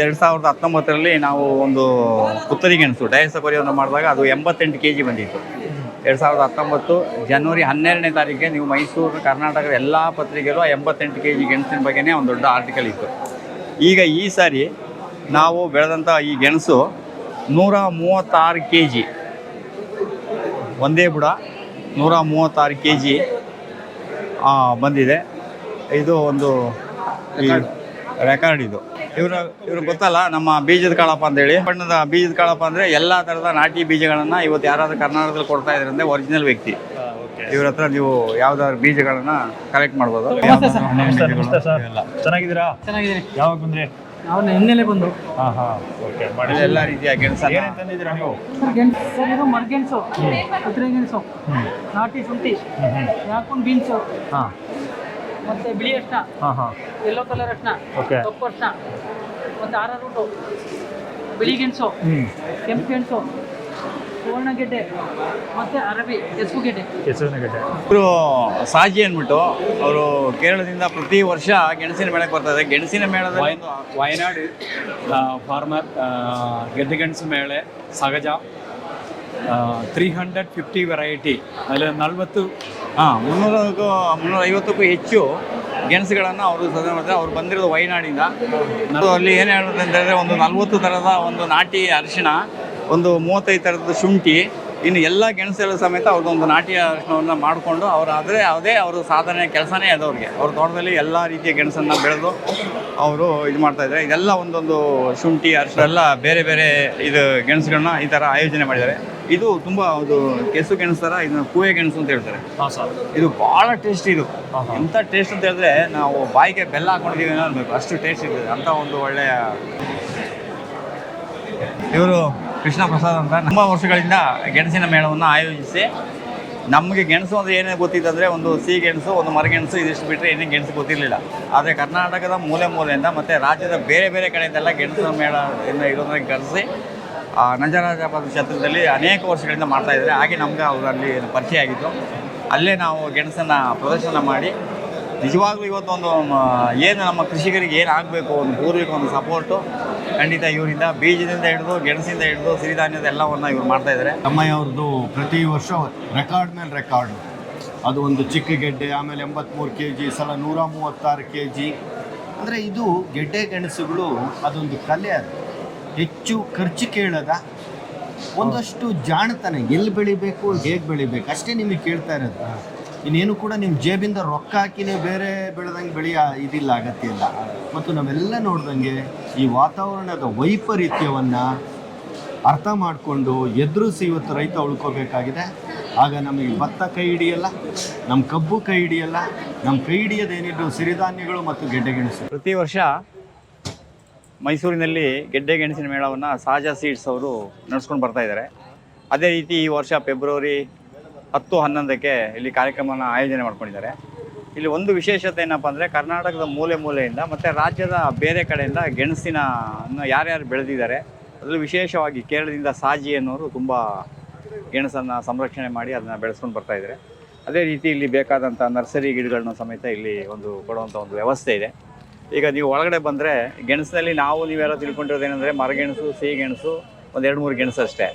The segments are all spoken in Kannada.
ಎರಡು ಸಾವಿರದ ಹತ್ತೊಂಬತ್ತರಲ್ಲಿ ನಾವು ಒಂದು ಪುತ್ತರಿ ಗೆಣಸು ಡಯಸಪರಿಯನ್ನು ಮಾಡಿದಾಗ ಅದು ಎಂಬತ್ತೆಂಟು ಕೆ ಜಿ ಬಂದಿತ್ತು. ಎರಡು ಸಾವಿರದ ಹತ್ತೊಂಬತ್ತು ಜನವರಿ ಹನ್ನೆರಡನೇ ತಾರೀಕಿಗೆ ನೀವು ಮೈಸೂರು, ಕರ್ನಾಟಕದ ಎಲ್ಲ ಪತ್ರಿಕೆಯಲ್ಲೂ ಎಂಬತ್ತೆಂಟು ಕೆ ಜಿ ಗೆಣಸಿನ ಬಗ್ಗೆನೇ ಒಂದು ದೊಡ್ಡ ಆರ್ಟಿಕಲ್ ಇತ್ತು. ಈಗ ಈ ಸಾರಿ ನಾವು ಬೆಳೆದಂಥ ಈ ಗೆಣಸು ನೂರ ಮೂವತ್ತಾರು ಕೆ ಜಿ ಒಂದೇ ಬುಡ ನೂರ ಮೂವತ್ತಾರು ಕೆ ಜಿ ಬಂದಿದೆ. ಇದು ಒಂದು ರೆಕಾರ್ಡ್ ಇದು. ಇವ್ರ ಇವ್ರು ಗೊತ್ತಲ್ಲ ನಮ್ಮ ಬೀಜದ ಕಾಳಪ್ಪ ಅಂತೇಳಿ. ಬಣ್ಣದ ಬೀಜದ ಕಾಳಪ್ಪ ಅಂದ್ರೆ ಎಲ್ಲಾ ತರದ ನಾಟಿ ಬೀಜಗಳನ್ನ ಇವತ್ತು ಯಾರಾದ್ರೂ ಕರ್ನಾಟಕದಲ್ಲಿ ಕೊಡ್ತಾ ಇದ್ರೆ ಅಂದ್ರೆ ಒರಿಜಿನಲ್ ವ್ಯಕ್ತಿ. ಇವ್ರ ಹತ್ರ ನೀವು ಯಾವ್ದಾದ್ರು ಬೀಜಗಳನ್ನ ಕಲೆಕ್ಟ್ ಮಾಡ್ಬೋದು. ಚೆನ್ನಾಗಿದ್ದೀರಾ? ಚೆನ್ನಾಗಿದ್ದೀನಿ. ಯಾವಾಗ ಬಂದ್ರಿ? ನಾವು ನಿನ್ನೆಲೆ ಬಂದು ಹಾ ಹಾ ಓಕೆ ಎಲ್ಲ ರೀತಿಯ ಗೆಣಸು ಸರ್ ಇದು ಮರಗೆಣಸು. ಕುದುರೆ ಗೆಣಸು ನಾಟಿ ಶುಂಠಿ. ಯಾಕೊಂಡು ಬೀನ್ಸು. ಹಾ. ಮತ್ತೆ ಬಿಳಿ ಅರ್ಶನ ಹಾಂ ಹಾಂ. ಯೆಲ್ಲೋ ಕಲರ್ ಅರ್ಶನ ಓಕೆ ಕಪ್ಪು ಅರ್ಶನ ಮತ್ತು ಆರ್ ರೂಟು ಬಿಳಿ ಗೆಣಸು. ಕೆಂಪು ಗೆಣಸು. ಅರಬಿ ಸಾಜಿ ಅನ್ಬಿಟ್ಟು ಅವರು ಕೇರಳದಿಂದ ಪ್ರತಿ ವರ್ಷ ಗೆಣಸಿನ ಮೇಳಕ್ಕೆ ಬರ್ತಾರೆ ಗೆಣಸಿನ ಮೇಳ ವಯನಾಡು ಫಾರ್ಮರ್ ಗೆದ್ದೆ ಗೆಣಸು ಮೇಳೆ ಸಹಜ ತ್ರೀ ಹಂಡ್ರೆಡ್ ಫಿಫ್ಟಿ ವೆರೈಟಿ ಅಲ್ಲಿ ನಲ್ವತ್ತು ಹಾಂ ಮುನ್ನೂರಕ್ಕೂ ಮುನ್ನೂರ ಐವತ್ತಕ್ಕೂ ಹೆಚ್ಚು ಗೆಣಸುಗಳನ್ನು ಅವರು ಸದನ ಮಾಡ್ತಾರೆ. ಅವ್ರು ಬಂದಿರೋದು ವಯನಾಡಿಂದ ನಾವು ಅಲ್ಲಿ ಏನು ಹೇಳೋದು ಅಂತಂದರೆ ಒಂದು ನಲ್ವತ್ತು ಥರದ ಒಂದು ನಾಟಿ ಅರಿಶಿಣ, ಒಂದು ಮೂವತ್ತೈದು ಥರದ ಶುಂಠಿ, ಇನ್ನು ಎಲ್ಲ ಗೆಣಸುಗಳ ಸಮೇತ ಅವ್ರದ್ದೊಂದು ನಾಟಿ ಅರಿಶಿಣವನ್ನು ಮಾಡಿಕೊಂಡು ಅವ್ರು ಆದರೆ ಅದೇ ಅವರು ಸಾಧನೆ ಕೆಲಸನೇ ಅದು ಅವ್ರಿಗೆ. ಅವ್ರ ತೋಟದಲ್ಲಿ ಎಲ್ಲ ರೀತಿಯ ಗೆಣಸನ್ನು ಬೆಳೆದು ಅವರು ಇದು ಮಾಡ್ತಾ ಇದ್ದಾರೆ. ಇದೆಲ್ಲ ಒಂದೊಂದು ಶುಂಠಿ, ಅರಿಶಿಣ ಎಲ್ಲ ಬೇರೆ ಬೇರೆ ಇದು ಗೆಣಸುಗಳನ್ನ ಈ ಥರ ಆಯೋಜನೆ ಮಾಡಿದ್ದಾರೆ. ಇದು ತುಂಬಾ ಅದು ಕೆಸು ಗೆಣಸು ಇದನ್ನ ಕೂವೆ ಗೆಣಸು ಅಂತ ಹೇಳ್ತಾರೆ. ಹಾಂ ಸರ್ ಇದು ಬಹಳ ಟೇಸ್ಟ್ ಇದು. ಎಂಥ ಟೇಸ್ಟ್ ಅಂತ ಹೇಳಿದ್ರೆ ನಾವು ಬಾಯಿಗೆ ಬೆಲ್ಲ ಹಾಕೊಂಡಿದ್ದೀವಿ ಅನ್ನೋ ಅನ್ಬೇಕು. ಅಷ್ಟು ಟೇಸ್ಟ್ ಇರ್ತದೆ ಅಂತ ಒಂದು ಒಳ್ಳೆಯ ಇವರು ಕೃಷ್ಣ ಪ್ರಸಾದ್ ಅಂತ. ನಮ್ಮ ವರ್ಷಗಳಿಂದ ಗೆಣಸಿನ ಮೇಳವನ್ನು ಆಯೋಜಿಸಿ ನಮಗೆ ಗೆಣಸು ಅಂದರೆ ಏನೇ ಗೊತ್ತಿತ್ತಂದರೆ ಒಂದು ಸಿಹಿ ಗೆಣಸು ಒಂದು ಮರಗೆಣಸು ಇದಿಷ್ಟು ಬಿಟ್ಟರೆ ಏನೇ ಗೆಣಸು ಗೊತ್ತಿರಲಿಲ್ಲ. ಆದರೆ ಕರ್ನಾಟಕದ ಮೂಲೆ ಮೂಲೆಯಿಂದ ಮತ್ತು ರಾಜ್ಯದ ಬೇರೆ ಬೇರೆ ಕಡೆಯಿಂದೆಲ್ಲ ಗೆಣಸು ಮೇಳ ಇಂದ ಇರೋದನ್ನ ಕರೆಸಿ ಆ ನಂಜರಾಜಪದ ಕ್ಷೇತ್ರದಲ್ಲಿ ಅನೇಕ ವರ್ಷಗಳಿಂದ ಮಾಡ್ತಾ ಇದ್ದಾರೆ. ಹಾಗೆ ನಮ್ಗೆ ಅವರಲ್ಲಿ ಪರಿಚಯ ಆಗಿತ್ತು ಅಲ್ಲೇ ನಾವು ಗೆಣಸನ್ನು ಪ್ರದರ್ಶನ ಮಾಡಿ, ನಿಜವಾಗ್ಲೂ ಇವತ್ತು ಒಂದು ಏನು ನಮ್ಮ ಕೃಷಿಕರಿಗೆ ಏನು ಆಗಬೇಕು, ಒಂದು ಪೂರ್ವಿಕ ಒಂದು ಸಪೋರ್ಟು ಖಂಡಿತ ಇವರಿಂದ, ಬೀಜದಿಂದ ಹಿಡಿದು, ಗೆಣಸಿಂದ ಹಿಡಿದು, ಸಿರಿಧಾನ್ಯದ ಎಲ್ಲವನ್ನು ಇವ್ರು ಮಾಡ್ತಾ ಇದ್ದಾರೆ. ತಮ್ಮಯ್ಯ ಅವ್ರದ್ದು ಪ್ರತಿ ವರ್ಷ ರೆಕಾರ್ಡ್ ಮೇಲೆ ರೆಕಾರ್ಡ್ ಅದು ಒಂದು ಚಿಕ್ಕ ಗೆಡ್ಡೆ, ಆಮೇಲೆ ಎಂಬತ್ತ್ಮೂರು ಕೆ ಜಿ ಸಲ ನೂರ ಮೂವತ್ತಾರು ಕೆ ಜಿ ಅಂದರೆ ಇದು ಗೆಡ್ಡೆ, ಗೆಣಸುಗಳು ಅದೊಂದು ಕಲೆ ಅದು. ಹೆಚ್ಚು ಖರ್ಚು ಕೇಳದ ಒಂದಷ್ಟು ಜಾಣತನ, ಎಲ್ಲಿ ಬೆಳಿಬೇಕು, ಹೇಗೆ ಬೆಳಿಬೇಕು, ಅಷ್ಟೇ ನಿಮಗೆ ಕೇಳ್ತಾ ಇರೋದು. ಇನ್ನೇನು ಕೂಡ ನಿಮ್ಮ ಜೇಬಿಂದ ರೊಕ್ಕ ಹಾಕಿನೇ ಬೇರೆ ಬೆಳೆದಂಗೆ ಬೆಳೆಯ ಇದಿಲ್ಲ ಅಗತ್ಯ ಇಲ್ಲ. ಮತ್ತು ನಾವೆಲ್ಲ ನೋಡ್ದಂಗೆ ಈ ವಾತಾವರಣದ ವೈಪರೀತ್ಯವನ್ನು ಅರ್ಥ ಮಾಡಿಕೊಂಡು ಎದುರಿಸಿ ಇವತ್ತು ರೈತ ಉಳ್ಕೋಬೇಕಾಗಿದೆ. ಆಗ ನಮಗೆ ಭತ್ತ ಕೈ ಹಿಡಿಯಲ್ಲ ನಮ್ಮ ಕಬ್ಬು ಕೈ ಹಿಡಿಯಲ್ಲ ನಮ್ಮ ಕೈ ಹಿಡಿಯೋದೇನಿದ್ರು ಸಿರಿಧಾನ್ಯಗಳು ಮತ್ತು ಗೆಡ್ಡೆಗೆಣಸು ಪ್ರತಿ ವರ್ಷ ಮೈಸೂರಿನಲ್ಲಿ ಗೆಡ್ಡೆ ಗೆಣಸಿನ ಮೇಳವನ್ನು ಸಹಜ ಸೀಡ್ಸ್ ಅವರು ನಡೆಸ್ಕೊಂಡು ಬರ್ತಾ ಇದ್ದಾರೆ. ಅದೇ ರೀತಿ ಈ ವರ್ಷ ಫೆಬ್ರವರಿ ಹತ್ತು ಹನ್ನೊಂದಕ್ಕೆ ಇಲ್ಲಿ ಕಾರ್ಯಕ್ರಮನ ಆಯೋಜನೆ ಮಾಡ್ಕೊಂಡಿದ್ದಾರೆ. ಇಲ್ಲಿ ಒಂದು ವಿಶೇಷತೆ ಏನಪ್ಪ ಅಂದರೆ ಕರ್ನಾಟಕದ ಮೂಲೆ ಮೂಲೆಯಿಂದ ಮತ್ತು ರಾಜ್ಯದ ಬೇರೆ ಕಡೆಯಿಂದ ಗೆಣಸಿನ ಯಾರ್ಯಾರು ಬೆಳೆದಿದ್ದಾರೆ, ಅದರಲ್ಲೂ ವಿಶೇಷವಾಗಿ ಕೇರಳದಿಂದ ಸಾಜಿ ಅನ್ನೋರು ತುಂಬ ಗೆಣಸನ್ನು ಸಂರಕ್ಷಣೆ ಮಾಡಿ ಅದನ್ನು ಬೆಳೆಸ್ಕೊಂಡು ಬರ್ತಾ ಇದ್ದಾರೆ. ಅದೇ ರೀತಿ ಇಲ್ಲಿ ಬೇಕಾದಂಥ ನರ್ಸರಿ ಗಿಡಗಳನ್ನ ಸಮೇತ ಇಲ್ಲಿ ಒಂದು ಕೊಡುವಂಥ ಒಂದು ವ್ಯವಸ್ಥೆ ಇದೆ. ಈಗ ನೀವು ಒಳಗಡೆ ಬಂದರೆ ಗೆಣಸಿನಲ್ಲಿ ನಾವು ನೀವೆಲ್ಲ ತಿಳ್ಕೊಂಡಿರೋದೇನೆಂದರೆ ಮರಗೆಣಸು ಸಿಹಿ ಗೆಣಸು, ಒಂದು ಎರಡು ಮೂರು ಗೆಣಸು ಅಷ್ಟೇ.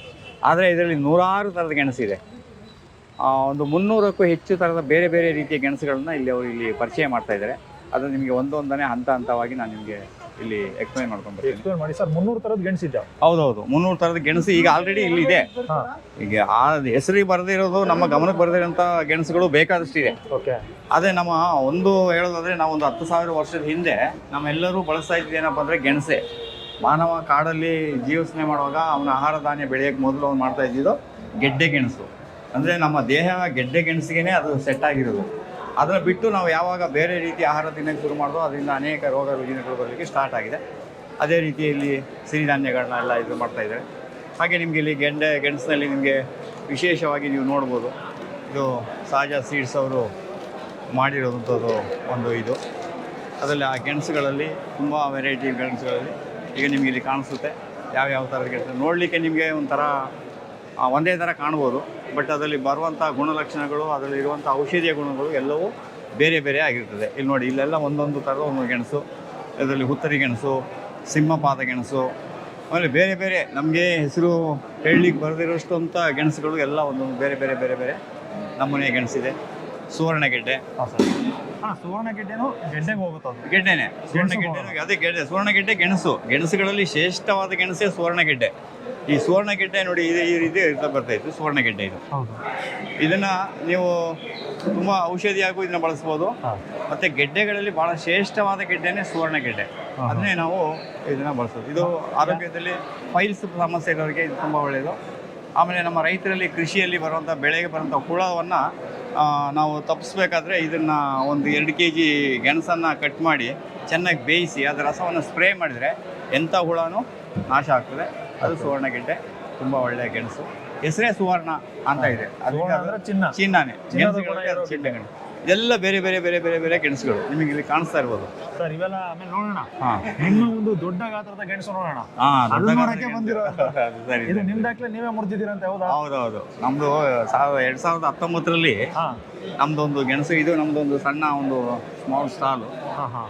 ಆದರೆ ಇದರಲ್ಲಿ ನೂರಾರು ಥರದ ಗೆಣಸಿದೆ ಒಂದು ಮುನ್ನೂರಕ್ಕೂ ಹೆಚ್ಚು ಥರದ ಬೇರೆ ಬೇರೆ ರೀತಿಯ ಗೆಣಸುಗಳನ್ನ ಇಲ್ಲಿ ಅವರು ಇಲ್ಲಿ ಪರಿಚಯ ಮಾಡ್ತಾ ಇದ್ದಾರೆ. ಅದು ನಿಮಗೆ ಒಂದೊಂದನೇ ಹಂತ ಹಂತವಾಗಿ ನಾನು ನಿಮಗೆ ಇಲ್ಲಿ ಎಕ್ಸ್ಪ್ಲೈನ್ ಮಾಡ್ಕೊಂಡು ಬರ್ತೀನಿ. ಎಕ್ಸ್ಪ್ಲೇನ್ ಮಾಡಿ. ಸರ್ ಮುನ್ನೂರು ಥರದ ಗೆಣಸಿದ್ದ ಹೌದೌದು ಮುನ್ನೂರು ಥರದ ಗೆಣಸು ಈಗ ಆಲ್ರೆಡಿ ಇಲ್ಲಿ ಇದೆ. ಹಾಂ. ಈಗ ಆ ಹೆಸರಿಗೆ ಬರೆದಿರೋದು ನಮ್ಮ ಗಮನಕ್ಕೆ ಬರೆದಿರೋಂಥ ಗೆಣಸುಗಳು ಬೇಕಾದಷ್ಟಿದೆ ಓಕೆ ಅದೇ ನಮ್ಮ ಒಂದು ಹೇಳೋದಾದ್ರೆ ನಾವು ಒಂದು ಹತ್ತು ಸಾವಿರ ವರ್ಷದ ಹಿಂದೆ ನಾವೆಲ್ಲರೂ ಬಳಸ್ತಾ ಇದ್ವಿ ಏನಪ್ಪ ಅಂದರೆ ಗೆಣಸೆ. ಮಾನವ ಕಾಡಲ್ಲಿ ಜೀವಸನೆ ಮಾಡುವಾಗ ಅವನ ಆಹಾರ ಧಾನ್ಯ ಬೆಳೆಯೋಕ್ಕೆ ಮೊದಲು ಅವ್ನು ಮಾಡ್ತಾ ಇದ್ದಿದ್ದು ಗೆಡ್ಡೆ ಗೆಣಸು. ಅಂದರೆ ನಮ್ಮ ದೇಹ ಗೆಡ್ಡೆ ಗೆಣಸಿಗೆ ಅದು ಸೆಟ್ ಆಗಿರೋದು. ಅದನ್ನು ಬಿಟ್ಟು ನಾವು ಯಾವಾಗ ಬೇರೆ ರೀತಿ ಆಹಾರ ತಿನ್ನೋಕ್ಕೆ ಶುರು ಮಾಡೋದು ಅದರಿಂದ ಅನೇಕ ರೋಗ ರುಜಿನಗಳು ಬರಲಿಕ್ಕೆ ಸ್ಟಾರ್ಟ್ ಆಗಿದೆ. ಅದೇ ರೀತಿಯಲ್ಲಿ ಸಿರಿಧಾನ್ಯಗಳನ್ನೆಲ್ಲ ಇದು ಮಾಡ್ತಾ ಇದ್ದಾರೆ. ಹಾಗೆ ನಿಮಗೆ ಇಲ್ಲಿ ಗೆಂಡೆ, ಗೆಣಸಿನಲ್ಲಿ ನಿಮಗೆ ವಿಶೇಷವಾಗಿ ನೀವು ನೋಡ್ಬೋದು. ಇದು ಸಹಜ ಸೀಡ್ಸ್ ಅವರು ಮಾಡಿರೋದಂಥದ್ದು ಒಂದು ಇದು. ಅದರಲ್ಲಿ ಆ ಗೆಣಸುಗಳಲ್ಲಿ ತುಂಬ ವೆರೈಟಿ ಗೆಣಸುಗಳಲ್ಲಿ ಈಗ ನಿಮಗೆ ಇಲ್ಲಿ ಕಾಣಿಸುತ್ತೆ. ಯಾವ್ಯಾವ ಥರದ ಗೆಣಸು ನೋಡಲಿಕ್ಕೆ ನಿಮಗೆ ಒಂಥರ ಒಂದೇ ಥರ ಕಾಣ್ಬೋದು. ಬಟ್ ಅದರಲ್ಲಿ ಬರುವಂಥ ಗುಣಲಕ್ಷಣಗಳು ಅದರಲ್ಲಿ ಇರುವಂಥ ಔಷಧೀಯ ಗುಣಗಳು ಎಲ್ಲವೂ ಬೇರೆ ಬೇರೆ ಆಗಿರ್ತದೆ. ಇಲ್ಲಿ ನೋಡಿ ಇಲ್ಲೆಲ್ಲ ಒಂದೊಂದು ಥರದ ಒಂದು ಗೆಣಸು ಇದರಲ್ಲಿ ಹುತ್ತರಿ ಗೆಣಸು ಸಿಂಹಪಾದ ಗೆಣಸು ಆಮೇಲೆ ಬೇರೆ ಬೇರೆ ನಮಗೆ ಹೆಸರು ಹೇಳಲಿಕ್ಕೆ ಬರೆದಿರೋಷ್ಟು ಅಂತ ಗೆಣಸುಗಳು ಎಲ್ಲ ಒಂದೊಂದು ಬೇರೆ ಬೇರೆ ಬೇರೆ ಬೇರೆ ನಮ್ಮನೆಯ ಗೆಣಸಿದೆ. ಸುವರ್ಣಗೆಡ್ಡೆ. ಹಾಂ ಸರ್. ಹಾಂ ಸುವರ್ಣ ಗೆಡ್ಡೆನೂ ಗೆಡ್ಡೆಗೆ ಹೋಗುತ್ತೆ ಅದು? ಗೆಡ್ಡೆನೆ. ಸುವರ್ಣಗೆಡ್ಡೆ ಅದೇ ಗೆಡ್ಡೆ. ಸುವರ್ಣಗೆಡ್ಡೆ ಗೆಣಸು. ಗೆಣಸುಗಳಲ್ಲಿ ಶ್ರೇಷ್ಠವಾದ ಗೆಣಸೇ ಸುವರ್ಣಗೆಡ್ಡೆ. ಈ ಸುವರ್ಣಗೆಡ್ಡೆ ನೋಡಿ ಇದು ಈ ರೀತಿ ಇರ್ತಾ ಬರ್ತಾ ಇತ್ತು ಸುವರ್ಣಗೆಡ್ಡೆ ಇದು. ಹೌದು. ಇದನ್ನ ನೀವು ತುಂಬ ಔಷಧಿಯಾಗೂ ಇದನ್ನ ಬಳಸ್ಬೋದು. ಮತ್ತೆ ಗೆಡ್ಡೆಗಳಲ್ಲಿ ಬಹಳ ಶ್ರೇಷ್ಠವಾದ ಗೆಡ್ಡೆನೇ ಸುವರ್ಣ ಗೆಡ್ಡೆ ಹಾ. ಅದನ್ನೇ ನಾವು ಇದನ್ನ ಬಳಸೋದು. ಇದು ಆರೋಗ್ಯದಲ್ಲಿ ಫೈಲ್ಸ್ ಸಮಸ್ಯೆ ಇರೋರಿಗೆ ಇದು ತುಂಬ ಒಳ್ಳೆಯದು ಆಮೇಲೆ ನಮ್ಮ ರೈತರಲ್ಲಿ ಕೃಷಿಯಲ್ಲಿ ಬರುವಂಥ ಬೆಳೆಗೆ ಬರುವಂಥ ಹುಳವನ್ನು ನಾವು ತಪ್ಪಿಸ್ಬೇಕಾದ್ರೆ ಇದನ್ನು ಒಂದು ಎರಡು ಕೆ ಜಿ ಗೆಣಸನ್ನು ಕಟ್ ಮಾಡಿ ಚೆನ್ನಾಗಿ ಬೇಯಿಸಿ ಅದರ ರಸವನ್ನು ಸ್ಪ್ರೇ ಮಾಡಿದರೆ ಎಂಥ ಹುಳನೂ ನಾಶ ಆಗ್ತದೆ. ಅದು ಸುವರ್ಣ ಗೆಡ್ಡೆ ತುಂಬ ಒಳ್ಳೆಯ ಗೆಣಸು. ಹೆಸರೇ ಸುವರ್ಣ ಅಂತ ಇದೆ. ಅದು ಚಿನ್ನ. ಚಿನ್ನನೇ. ಚಿನ್ನದ ಎಲ್ಲ ಬೇರೆ ಬೇರೆ ಬೇರೆ ಬೇರೆ ಬೇರೆ ಗೆಣಸುಗಳು ನಿಮಗೆ ಇಲ್ಲಿ ಕಾಣಿಸ್ತಾ ಇರ್ಬೋದು. ಸರ್ ಇವೆಲ್ಲ ಆಮೇಲೆ ನೋಡೋಣ. ನಿಮ್ಮ ಒಂದು ದೊಡ್ಡ ಗಾತ್ರದ ಗೆಣಸು ನೋಡೋಣ. ಹಾ ಅದು ನೋಡಕ್ಕೆ ಬಂದಿರೋ ಗೆಣಸು. ಸರಿ ಇದು. ನಿಮ್ದಾಕ್ಲೆ ನೀವೇ ಮುರಿದಿದ್ದೀರಂತ ಹೌದಾ? ಹೌದೌದು. ನಮ್ದು ಸಾವಿರ ಎರಡ್ ಸಾವಿರದ ಹತ್ತೊಂಬತ್ತರಲ್ಲಿ ಹಾ. ನಮ್ದೊಂದು ಗೆಣಸು ಇದು ನಮ್ದೊಂದು ಸಣ್ಣ ಒಂದು ಸ್ಮಾಲ್ ಸ್ಟಾಲ್ ಹಾ ಹಾ.